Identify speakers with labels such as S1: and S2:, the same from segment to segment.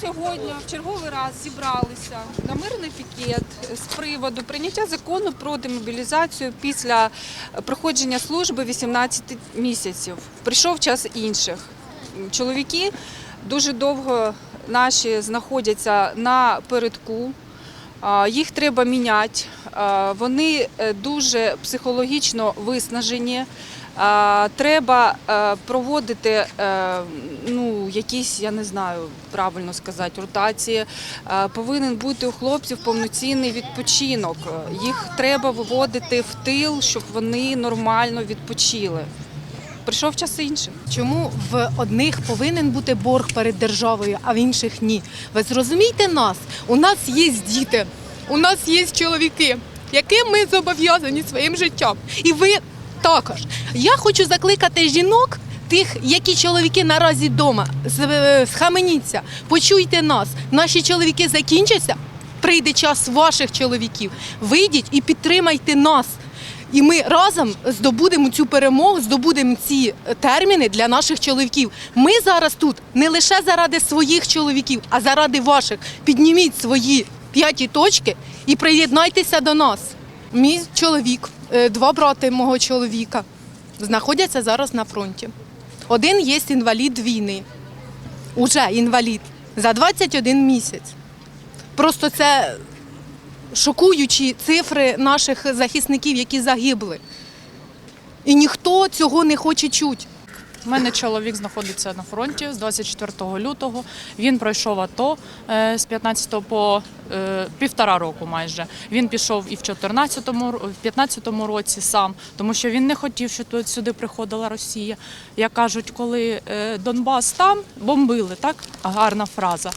S1: сьогодні в черговий раз зібралися на мирний пікет з приводу прийняття закону про демобілізацію після проходження служби 18 місяців. Прийшов час інших. Чоловіки дуже довго наші знаходяться на передку. Їх треба міняти. Вони е, дуже психологічно виснажені. Треба е, проводити е, ну, якісь, я не знаю, правильно сказати, ротації. Е, Повинен бути у хлопців повноцінний відпочинок. Їх треба виводити в тил, щоб вони нормально відпочили. Прийшов час інших.
S2: Чому в одних повинен бути борг перед державою, а в інших ні? Ви зрозумійте нас. У нас є діти, у нас є чоловіки, яким ми зобов'язані своїм життям. І ви також. Я хочу закликати жінок. Тих, які чоловіки наразі вдома, схаменіться, почуйте нас. Наші чоловіки закінчаться, прийде час ваших чоловіків. Вийдіть і підтримайте нас. І ми разом здобудемо цю перемогу, здобудемо ці терміни для наших чоловіків. Ми зараз тут не лише заради своїх чоловіків, а заради ваших. Підніміть свої п'яті точки і приєднайтеся до нас. Мій чоловік, е, два брати мого чоловіка знаходяться зараз на фронті. Один є інвалід війни, уже інвалід за 21 місяць. Просто це шокуючі цифри наших захисників, які загибли. І ніхто цього не хоче чути.
S3: У мене чоловік знаходиться на фронті з 24 лютого. Він пройшов АТО е, з 15 по е, півтора року майже. Він пішов і в 14-му, в 15-му році сам, тому що він не хотів, щоб тут сюди приходила Росія. Як кажуть, коли е, Донбас там бомбили, так гарна фраза.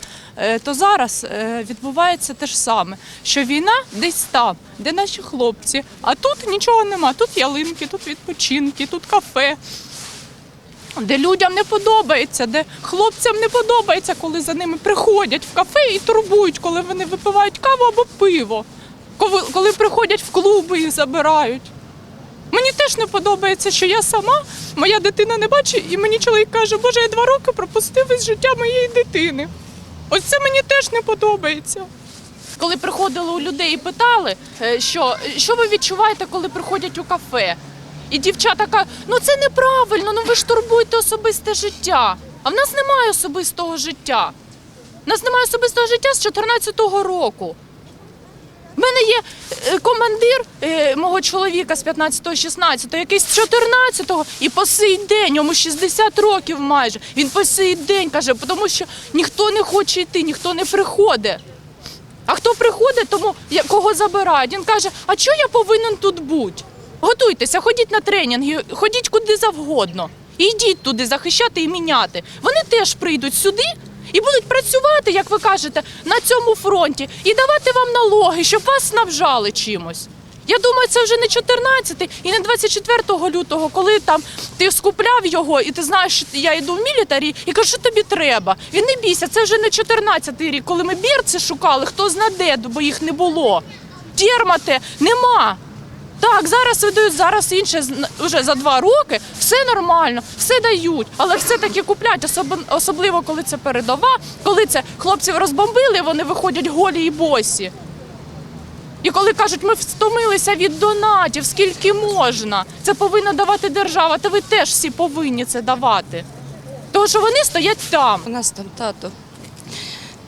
S3: То зараз відбувається те ж саме, що війна десь там, де наші хлопці, а тут нічого нема. Тут ялинки, тут відпочинки, тут кафе де людям не подобається, де хлопцям не подобається, коли за ними приходять в кафе і турбують, коли вони випивають каву або пиво, коли, приходять в клуби і забирають. Мені теж не подобається, що я сама, моя дитина не бачить, і мені чоловік каже, Боже, я два роки пропустив із життя моєї дитини. Ось це мені теж не подобається. Коли приходили у людей і питали, е, що, що ви відчуваєте, коли приходять у кафе? І дівчата кажуть, ну це неправильно, ну ви ж турбуєте особисте життя. А в нас немає особистого життя. В нас немає особистого життя з 14-го року. В мене є е, командир е, мого чоловіка з 15-го, 16-го, який з 14-го і по сей день, йому 60 років майже. Він по сей день каже, тому що ніхто не хоче йти, ніхто не приходить. А хто приходить, тому кого забирають. Він каже, а чого я повинен тут бути? Готуйтеся, ходіть на тренінги, ходіть куди завгодно. І йдіть туди захищати і міняти. Вони теж прийдуть сюди і будуть працювати, як ви кажете, на цьому фронті і давати вам налоги, щоб вас снабжали чимось. Я думаю, це вже не 14 і не 24 лютого, коли там ти скупляв його, і ти знаєш, що я йду в мілітарі і кажу, що тобі треба. Він не бійся, це вже не 14 рік, коли ми бірці шукали, хто зна де, бо їх не було. Термате нема. Так, зараз видають, зараз інше вже за два роки, все нормально, все дають, але все-таки куплять, особливо коли це передова, коли це хлопців розбомбили, вони виходять голі і босі. І коли кажуть, ми втомилися від донатів, скільки можна, це повинна давати держава, та ви теж всі повинні це давати. Тому що вони стоять там.
S4: У нас там тато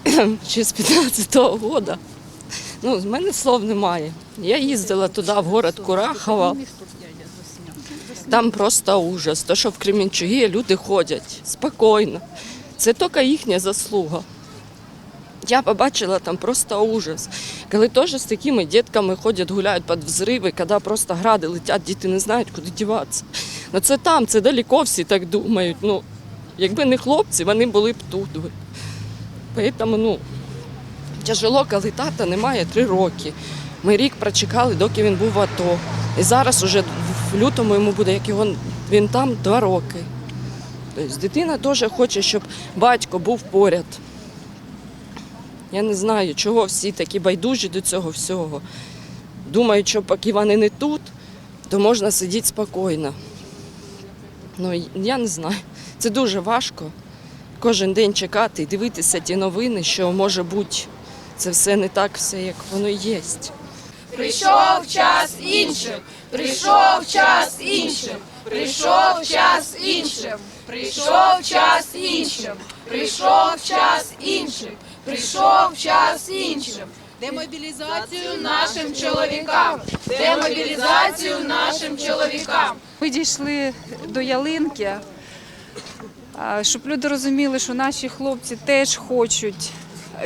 S4: ще з 15-го года. Ну, з мене слов немає. Я їздила туди, в город Курахова. Там просто ужас. То, що в Кременчугі люди ходять спокійно. Це тільки їхня заслуга. Я побачила там просто ужас. Коли теж з такими дітками ходять, гуляють під взриви, коли просто гради летять, діти не знають, куди діватися. Ну це там, це далеко всі так думають. Ну, якби не хлопці, вони були б тут. Тому, ну, тяжело, коли тата немає три роки. Ми рік прочекали, доки він був в АТО. І зараз уже в лютому йому буде, як його він там два роки. Тобто дитина теж хоче, щоб батько був поряд. Я не знаю, чого всі такі байдужі до цього всього. Думають, що поки вони не тут, то можна сидіти спокійно. Ну, я не знаю. Це дуже важко, кожен день чекати і дивитися ті новини, що може бути це все не так, все як воно є.
S5: Прийшов час іншим, прийшов час іншим, прийшов час іншим, прийшов час іншим, прийшов час іншим, прийшов час іншим. Демобілізацію нашим чоловікам, демобілізацію нашим чоловікам.
S1: Ми дійшли до ялинки, щоб люди розуміли, що наші хлопці теж хочуть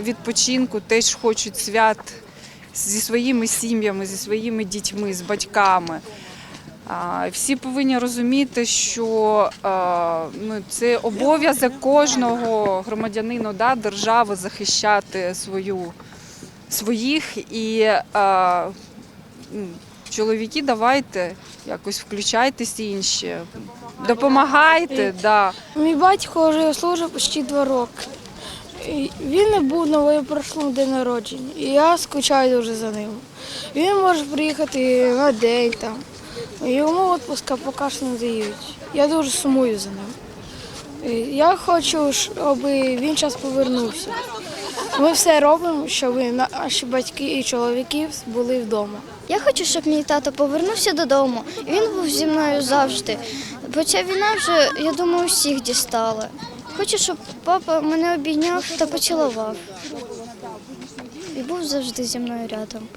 S1: відпочинку, теж хочуть свят зі своїми сім'ями, зі своїми дітьми, з батьками. Всі повинні розуміти, що ну, це обов'язок кожного громадянина да, держави захищати свою, своїх і а, чоловіки, давайте якось включайтесь інші, допомагайте. Да.
S6: Мій батько вже служив почти два роки. Він не був на випрошлому день народження, і я скучаю дуже за ним. Він може приїхати на день там. Йому відпуска поки що не дають. Я дуже сумую за ним. Я хочу, щоб він час повернувся. Ми все робимо, щоб наші батьки і чоловіки були вдома.
S7: Я хочу, щоб мій тато повернувся додому. Він був зі мною завжди. Бо ця війна вже, я думаю, всіх дістала. Хочу, щоб папа мене обійняв та поцілував. І був завжди зі мною рядом.